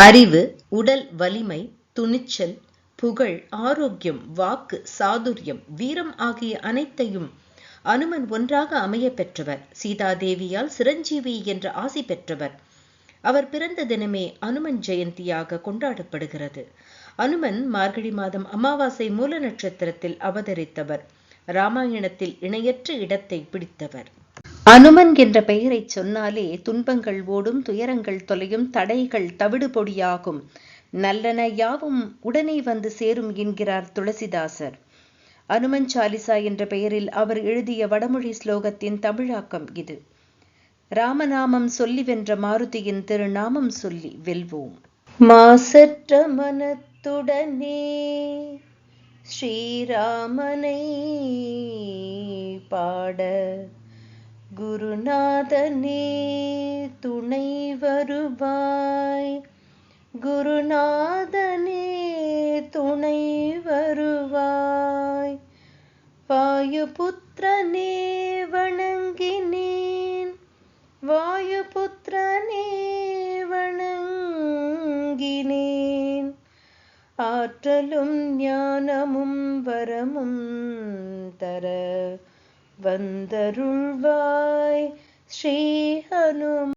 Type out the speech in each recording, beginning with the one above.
அறிவு உடல் வலிமை துணிச்சல் புகழ் ஆரோக்கியம் வாக்கு சாதுரியம் வீரம் ஆகிய அனைத்தையும் அனுமன் ஒன்றாக அமைய பெற்றவர். சீதாதேவியால் சிரஞ்சீவி என்ற ஆசி பெற்றவர். அவர் பிறந்த தினமே அனுமன் ஜெயந்தியாக கொண்டாடப்படுகிறது. அனுமன் மார்கழி மாதம் அமாவாசை மூல நட்சத்திரத்தில் அவதரித்தவர். ராமாயணத்தில் இணையற்ற இடத்தை பிடித்தவர். அனுமன் என்ற பெயரை சொன்னாலே துன்பங்கள் ஓடும் துயரங்கள் தொலையும் தடைகள் தவிடு பொடியாகும். நல்லன யாவும் உடனே வந்து சேரும் என்கிறார் துளசிதாசர். அனுமன் சாலிசா என்ற பெயரில் அவர் எழுதிய வடமொழி ஸ்லோகத்தின் தமிழாக்கம் இது. ராமநாமம் சொல்லி வென்ற மாருதியின் திருநாமம் சொல்லி வெல்வோம். மாசற்ற மனத்துடனே ஸ்ரீராமனை பாட குருநாதனே துணை வருவாய். குருநாதனே துணை வருவாய். வாயுபுத்திரனே வணங்கினேன். வாயுபுத்திரனே வணங்கினேன். ஆற்றலும் ஞானமும் வரமும் தர வந்தருள்வாய் ஸ்ரீ ஹனுமானே.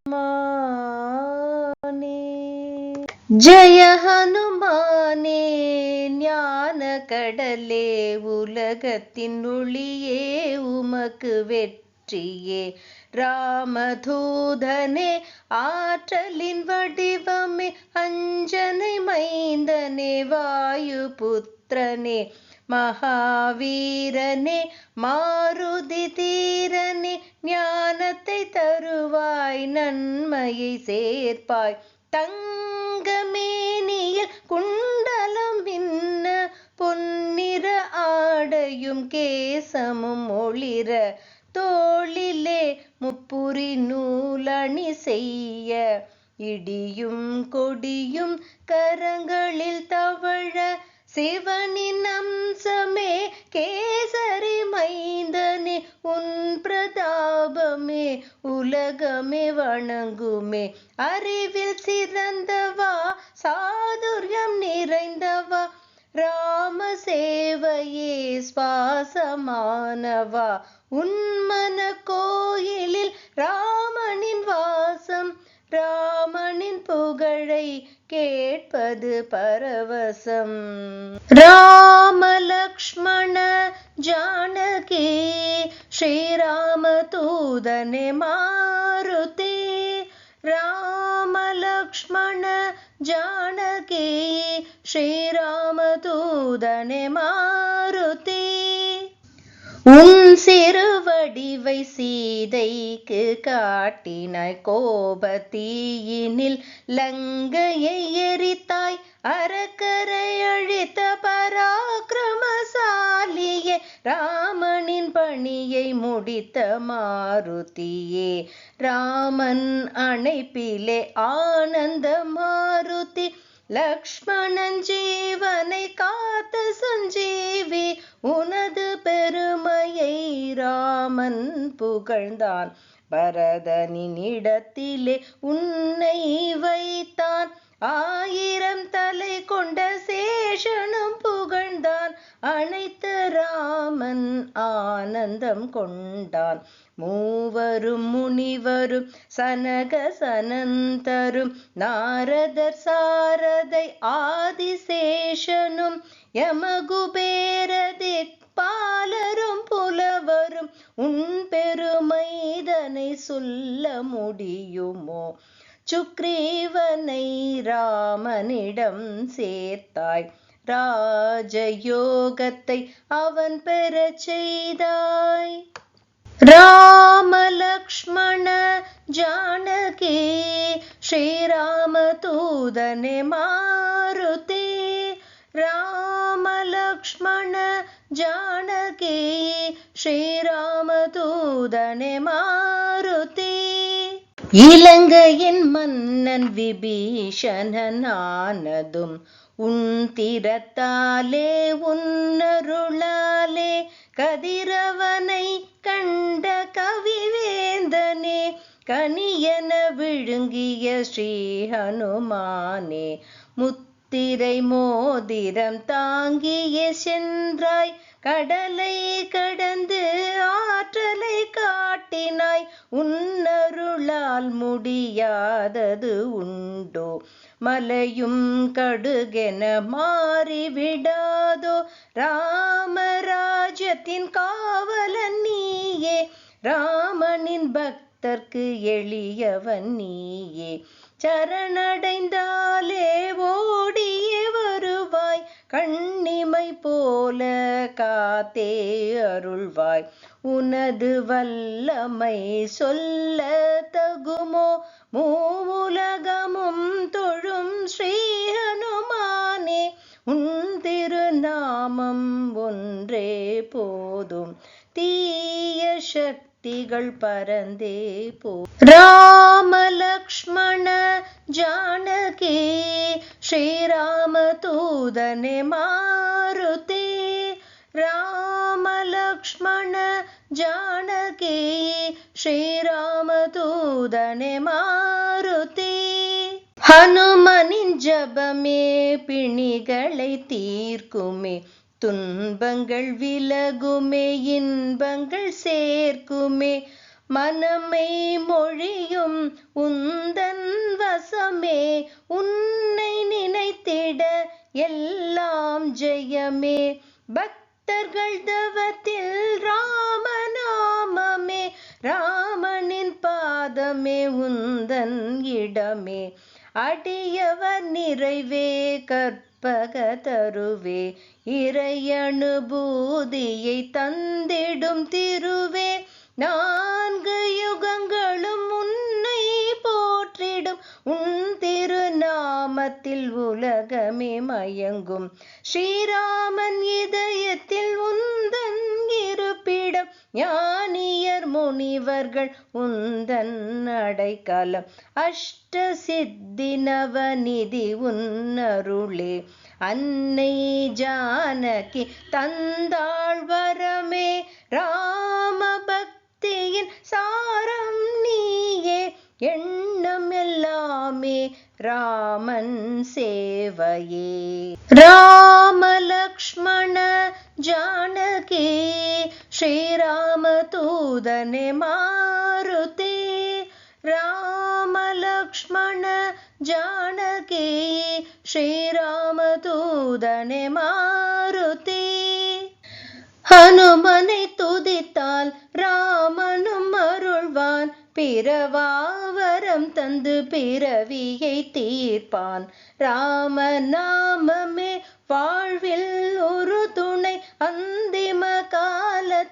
ஜய ஹனுமானே ஞான கடலே உலகத்தின் ஒளியே உமக்கு வெற்றியே. ராமதூதனே ஆற்றலின் வடிவமே அஞ்சனை மைந்தனே வாயு புத்திரனே மகாவீரனே மாருதி தீரனே ஞானத்தை தருவாய் நன்மையை சேர்ப்பாய். தங்கமேனியில் குண்டலம் மின்ன பொன்னிற ஆடையும் கேசமும் ஒளிர. தோளிலே முப்புரி நூலணி செய்ய இடியும் கொடியும் கரங்களில் தவழ சிவனின் அம்சமே கேசரி மைந்தனே உன் பிரதாபமே உலகமே வணங்குமே. அறிவில் சிறந்தவா சாதுரியம் நிறைந்தவா ராம சேவையே சுவாசமானவா. உன்மன கோயிலில் ராமனின் வாசம் ராமனின் புகழை கேட்பது பரவசம் ராம லக்ஷ்மண ஜானகி ஸ்ரீராம தூதனே மாருதி ராம லக்ஷ்மண ஜானகி ஸ்ரீராம தூதனே மாருதி உன் சிறுவடிவை சீதைக்கு காட்டின கோபத்தீயினில் லங்கையை எரித்தாய். அறக்கரை அழித்த பராக்கிரமசாலியே ராமனின் பணியை முடித்த மாருதியே. ராமன் அணைப்பிலே ஆனந்த மாருதி லக்ஷ்மணன் ஜீவனை காத்த சஞ்சீவி உனது பெருமையை ராமன் புகழ்ந்தான். பரதனின் இடத்திலே உன்னை வைத்தான். ஆயிரம் தலை கொண்ட சேஷனும் புகழ்ந்தான். அழைத்த ராமன் ஆனந்தம் கொண்டான். மூவரும் முனிவரும் சனக சனந்தரும் நாரதர் சாரதை ஆதிசேஷனும் யமகுபேரதி பாலரும் புலவரும் உன் பெருமைதனை சொல்ல முடியுமோ? சுக்ரீவனை ராமனிடம் சேர்த்தாய். ராஜயோகத்தை அவன் பெறச் செய்தாய் ராம லக்ஷ்மண ஜானகி ஸ்ரீராம தூதனே மாருதி ராம லக்ஷ்மண ஜானகி ஸ்ரீராம தூதனே மாருதி இலங்கையின் மன்னன் விபீஷணனானதும் உன் திறத்தாலே உன்னருளாலே கதிரவனை கண்ட கவிவேந்தனே கனியன விழுங்கிய ஸ்ரீ ஹனுமானே முத்திரை மோதிரம் தாங்கிய சென்றாய் கடலை கடந்து ஆற்றலை காட்டினாய் உன்னருளால் முடியாதது உண்டோ? மலையும் கடுகென மாறிவிடாதோ ராமராஜ்யத்தின் காவலன் நீயே. ராமனின் பக்தர்க்கு எளியவன் நீயே. சரணடைந்தாலே ஓடியே வருவாய். கண்ணிமை போல காத்தே அருள்வாய். உனது வல்லமை சொல்ல தகுமோ? மூவுலகமும் தொழும் ஸ்ரீ ஹனுமானே உன் திருநாமம் ஒன்றே போதும் தீய சக்திகள் பரந்தே போ ராம லக்ஷ்மண ஜானகி ஸ்ரீராம தூதனே மாருதி ராம லக்ஷ்மண மாருதி. ஹனுமனின் ஜபமே பிணிகளை தீர்க்குமே. துன்பங்கள் விலகுமே இன்பங்கள் சேர்க்குமே. மனமை மொழியும் உந்தன் வசமே. உன்னை நினைத்திட எல்லாம் ஜெயமே. பக்தர்கள் தவத்தில் ராமநாமமே. ராமனின் பாதமே உந்தன் இடமே. அடியவர் நிறைவே கற்பக தருவே. இறையனுபூதியை தந்திடும் திருவே. நான்கு யுகங்கள் நாமத்தில் உலகமே மயங்கும். ஸ்ரீராமன் இதயத்தில் உந்தன் இருப்பிடம் ஞானியர் முனிவர்கள் உந்தன் அடைக்காலம். அஷ்ட சித்தி நவநிதி உன்னருளே அன்னை ஜானகி தந்தாள் வரமே ராம பக்தியின் சாரம் நீயே எண்ணம் எல்லாமே रामन् सेवये। रामलक्ष्मण जानकी श्रीरामतूदने मारुते। रामलक्ष्मण जानकी श्रीरामतूदने मारुते। हनुमने तूदिल् राम अरुल्वान् पिरवा வரம் தந்து பிறவியை தீர்ப்பான். ராம நாமமே வாழ்வில் ஒரு துணை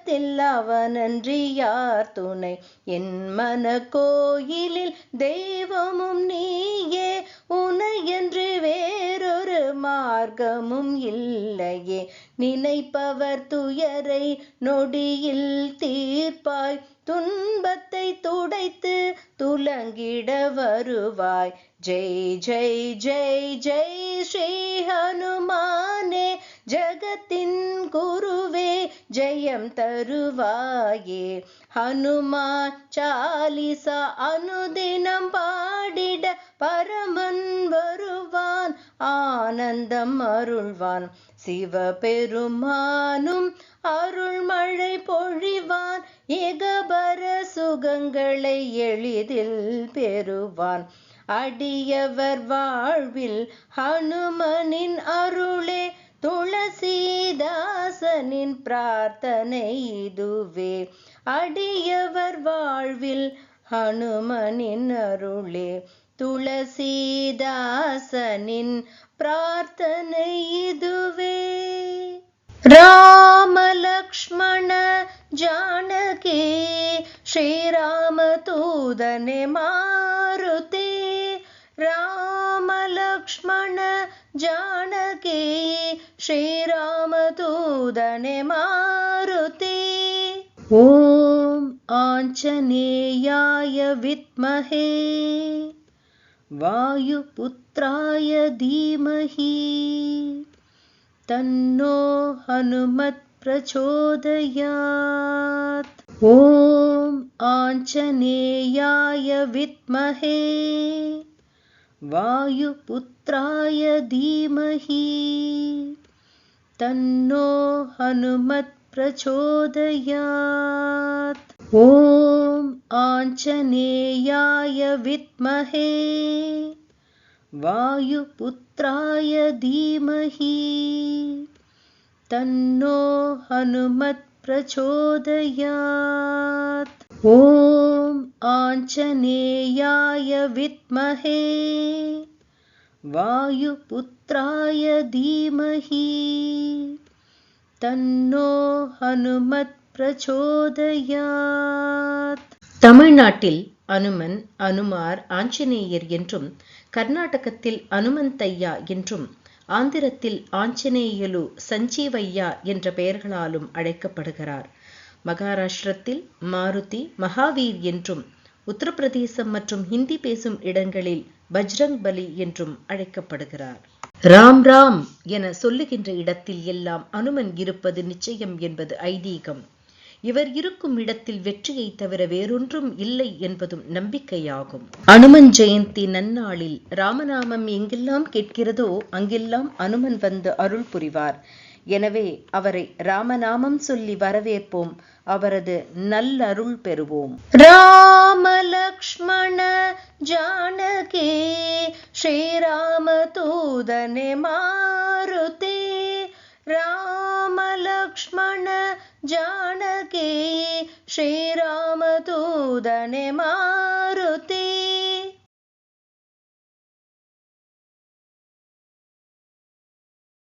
உலகத்தில் அவனன்றி யார் துணை? என் மன கோயிலில் தெய்வமும் நீயே. உனையன்று வேறொரு மார்க்கமும் இல்லையே. நினைப்பவர் துயரை நொடியில் தீர்ப்பாய். துன்பத்தை துடைத்து துலங்கிட வருவாய். ஜெய் ஜெய் ஜெய் ஜெய் ஸ்ரீ ஹனுமானே. ஜகத்தின் குருவே ஜெயம் தருவாயே. ஹனுமான் சாலிசா அனுதினம் பாடிட பரமன் வருவான். ஆனந்தம் அருள்வான். சிவபெருமானும் அருள்மழை பொழிவான். ஏகபர சுகங்களை எளிதில் பெறுவான். அடியவர் வாழ்வில் ஹனுமனின் அருளே துளசிதாசனின் பிரார்த்தனை இதுவே அடியவர் வாழ்வில் ஹனுமனின் அருளே துளசிதாசனின் பிரார்த்தனை இதுவே ராம லக்ஷ்மண ஜானகி ஸ்ரீராம தூதனே மாருதி ராம लक्ष्मण जानकी श्रीरामदूदने मारुति। ॐ आञ्चनेयाय विद्महे वायुपुत्राय धीमहि। तन्नो हनुमत्प्रचोदयात्। ॐ आञ्चनेयाय विद्महे। वायुपुत्राय धीमहि। तन्नो हनुमत् प्रचोदयात् ॐ आञ्जनेयाय विद्महे। वायुपुत्राय धीमहि। तन्नो हनुमत् प्रचोदयात् ॐ आञ्जनेयाय विद्महे वायुपुत्राय धीमहि தன்னோ ஹனுமத் பிரச்சோதயாத் தமிழ்நாட்டில் அனுமன் அனுமார் ஆஞ்சநேயர் என்றும் கர்நாடகத்தில் அனுமந்தையா என்றும் ஆந்திரத்தில் ஆஞ்சநேயலு சஞ்சீவையா என்ற பெயர்களாலும் அழைக்கப்படுகிறார் மகாராஷ்டிரத்தில் மாருதி மகாவீர் என்றும் உத்தரப்பிரதேசம் மற்றும் ஹிந்தி பேசும் இடங்களில் பஜ்ரங் பலி என்றும் அழைக்கப்படுகிறார். ராம் ராம் என சொல்லுகின்ற இடத்தில் எல்லாம் அனுமன் இருப்பது நிச்சயம் என்பது ஐதீகம். இவர் இருக்கும் இடத்தில் வெற்றியை தவிர வேறொன்றும் இல்லை என்பதும் நம்பிக்கையாகும். அனுமன் ஜெயந்தி நன்னாளில் ராமநாமம் எங்கெல்லாம் கேட்கிறதோ அங்கெல்லாம் அனுமன் வந்து அருள் புரிவார். எனவே அவரை ராமநாமம் சொல்லி வரவேற்போம். அவரது நல்லருள் பெறுவோம். ராம லக்ஷ்மண ஜானகே ஸ்ரீராம தூதனே மாருதே. ராம லக்ஷ்மண ஜானகே ஸ்ரீராம தூதனே மா